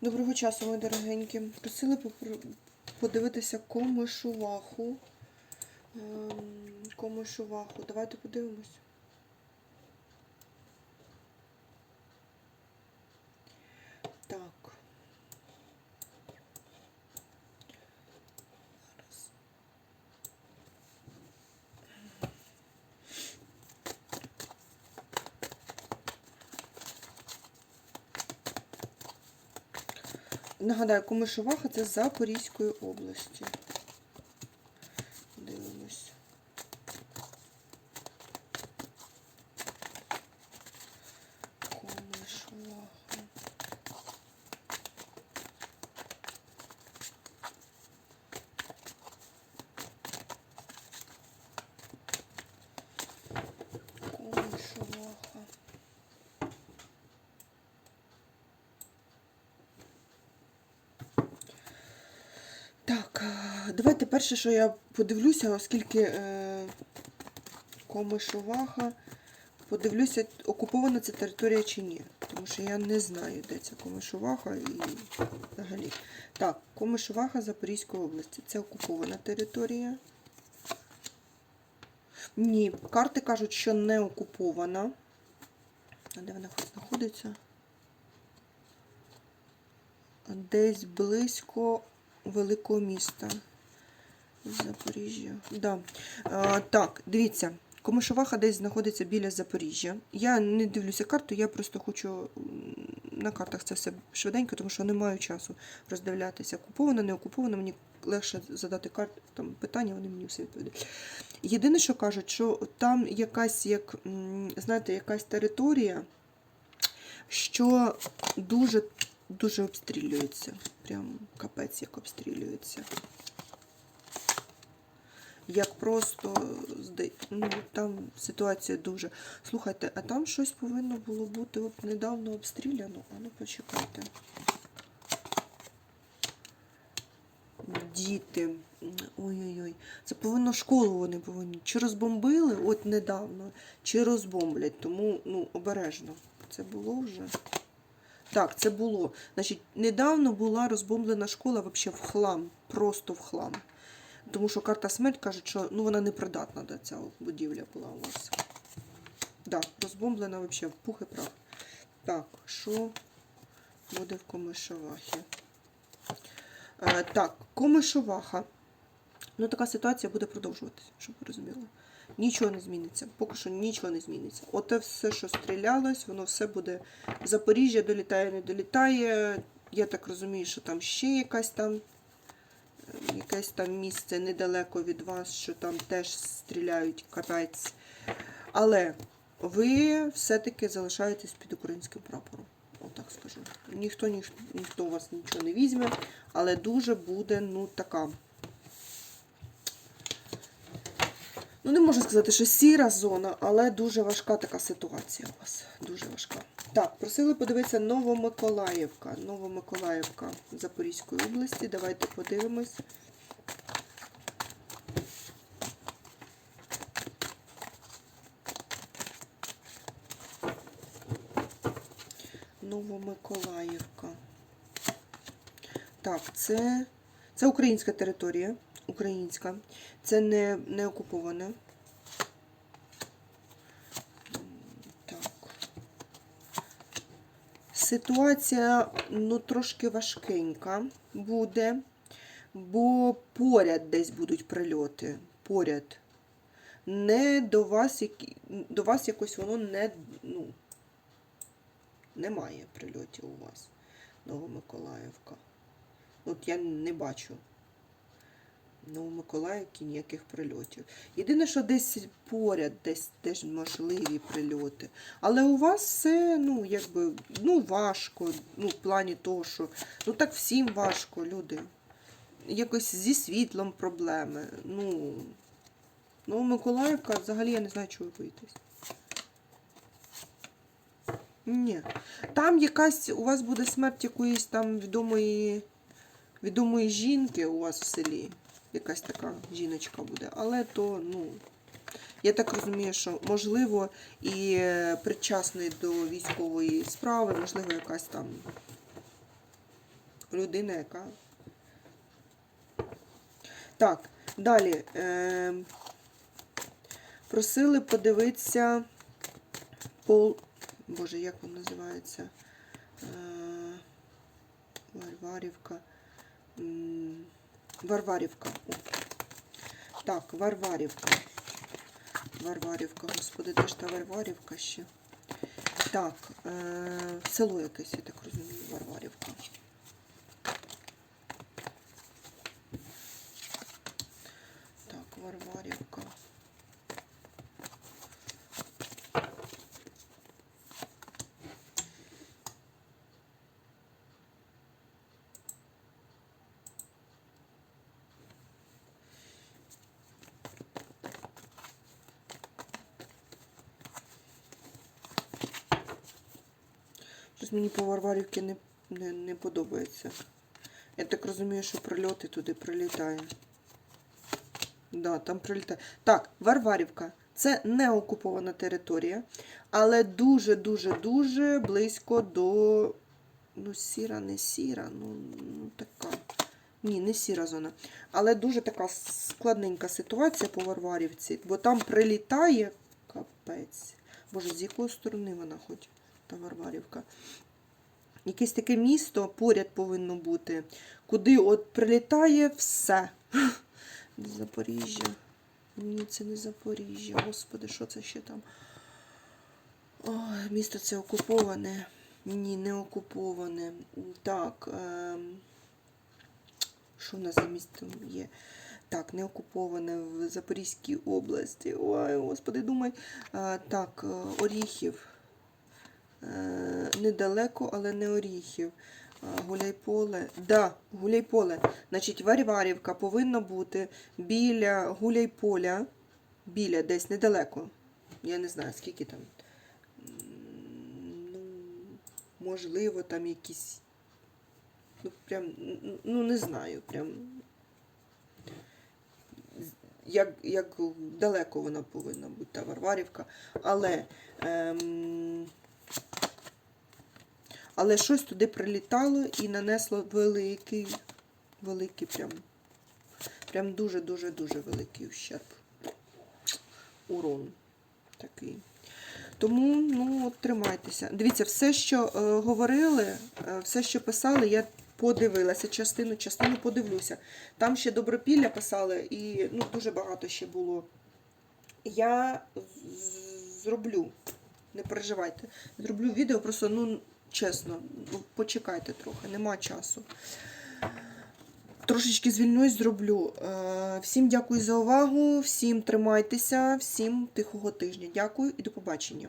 Доброго часу, мої дорогенькі. Просили подивитися комишуваху. Ем, Комишуваху. Давайте подивимось. Так. Зараз. Нагадаю, Комишуваха це Запорізької області. Дивимось. Комишуваха. Комишуваха. Так, е, давайте перше, що я подивлюся, оскільки е, Комишуваха, подивлюся, окупована ця територія чи ні. Тому що я не знаю, де ця Комишуваха і взагалі. Так, Комишуваха Запорізької області. Це окупована територія. Ні, карти кажуть, що не окупована. А де вона знаходиться? Десь близько великого міста. Запоріжжя. Да. А, так, дивіться. Комишоваха десь знаходиться біля Запоріжжя. Я не дивлюся карту, я просто хочу на картах це все швиденько, тому що не маю часу роздивлятися. Окуповано, не окуповано, мені легше задати карт, там, питання, вони мені все відповідають. Єдине, що кажуть, що там якась, як, знаєте, якась територія, що дуже дуже обстрілюється. Прям капець як обстрілюється. Як просто ну, там ситуація дуже. Слухайте, а там щось повинно було бути от недавно обстріляно. А ну почекайте. Діти. Ой-ой-ой. Це повинно школу вони повинні. Чи розбомбили от недавно, чи розбомблять. Тому ну, обережно. Це було вже. Так, це було. Значить, недавно була розбомблена школа взагалі в хлам, просто в хлам. Тому що карта смерть каже, що ну, вона непридатна до ця будівля була у вас. Так, розбомблена взагалі пух і прах. Так, що буде в Комишевахі? Е, так, Комишеваха. Ну, така ситуація буде продовжуватися, щоб ви розуміли. Нічого не зміниться. Поки що нічого не зміниться. Оте все, що стрілялось, воно все буде. Запоріжжя долітає, не долітає. Я так розумію, що там ще якась там якесь там місце недалеко від вас, що там теж стріляють капець. Але ви все-таки залишаєтесь під українським прапором. Отак скажу. Ніхто, ніх, ніхто у вас нічого не візьме, але дуже буде, ну, така. Ну, не можу сказати, що сіра зона, але дуже важка така ситуація у вас. Дуже важка. Так, просили подивитися Новомиколаївка. Новомиколаївка Запорізької області. Давайте подивимось. Новомиколаївка. Так, це, це українська територія. Українська. Це не, не окуповане. Так. Ситуація ну, трошки важкенька буде, бо поряд десь будуть прильоти. Поряд. Не до вас, до вас якось воно не. Ну, немає прильотів у вас. Новомиколаївка. От я не бачу. Новомиколаївки ніяких прильотів. Єдине, що десь поряд, десь теж можливі прильоти. Але у вас все, ну, якби, ну, важко, ну, в плані того, що ну так всім важко, люди. Якось зі світлом проблеми. Ну, Новомиколаївка, взагалі я не знаю, чого боїтесь. Ні. Там якась у вас буде смерть якоїсь там відомої, відомої жінки у вас в селі. Якась така жіночка буде. Але то, ну, я так розумію, що можливо і е, причасний до військової справи, можливо, якась там людина, яка. Так, далі. Е, просили подивитися пол. Боже, як він називається? Е, Варварівка. Варварівка. О. Так, Варварівка. Варварівка, господи, де ж та Варварівка ще? Так, е, село якесь, я так розумію, Варварівка. Так, Варварівка. Щось мені по Варварівці не, не, не подобається. Я так розумію, що прильоти туди прилітає. Да, там прилітає. Так, Варварівка. Це не окупована територія, але дуже-дуже-дуже близько до. Ну, сіра, не сіра, ну, ну така. Ні, не сіра зона. Але дуже така складненька ситуація по Варварівці, бо там прилітає капець. Боже, з якої сторони вона хоч, та Варварівка? Якесь таке місто поряд повинно бути, куди от прилітає все. Запоріжжя. Ні, це не Запоріжжя. Господи, що це ще там? Ой, місто це окуповане. Ні, не окуповане. Так. Ем... Що в нас за містом є? Так, не окуповане в Запорізькій області. Ой, господи, думай. А, так, е, Оріхів. Е, недалеко, але не Оріхів. Гуляйполе. Да, Гуляйполе. Значить, Варварівка повинна бути біля Гуляйполя. Біля, десь недалеко. Я не знаю, скільки там. Ну, можливо, там якісь. Ну, прям, ну, не знаю, прям. Як, як далеко вона повинна бути, та Варварівка. Але. Ем, але щось туди прилітало і нанесло великий, великий прям, прям дуже-дуже-дуже великий ущерб. Урон такий. Тому, ну, от тримайтеся. Дивіться, все, що е, говорили, е, все, що писали, я подивилася частину, частину подивлюся. Там ще добропілля писали, і ну, дуже багато ще було. Я зроблю, не переживайте. Зроблю відео, просто, ну, чесно, ну, почекайте трохи, нема часу. Трошечки звільнюсь, зроблю. Е, Всім дякую за увагу, всім тримайтеся, всім тихого тижня. Дякую і до побачення.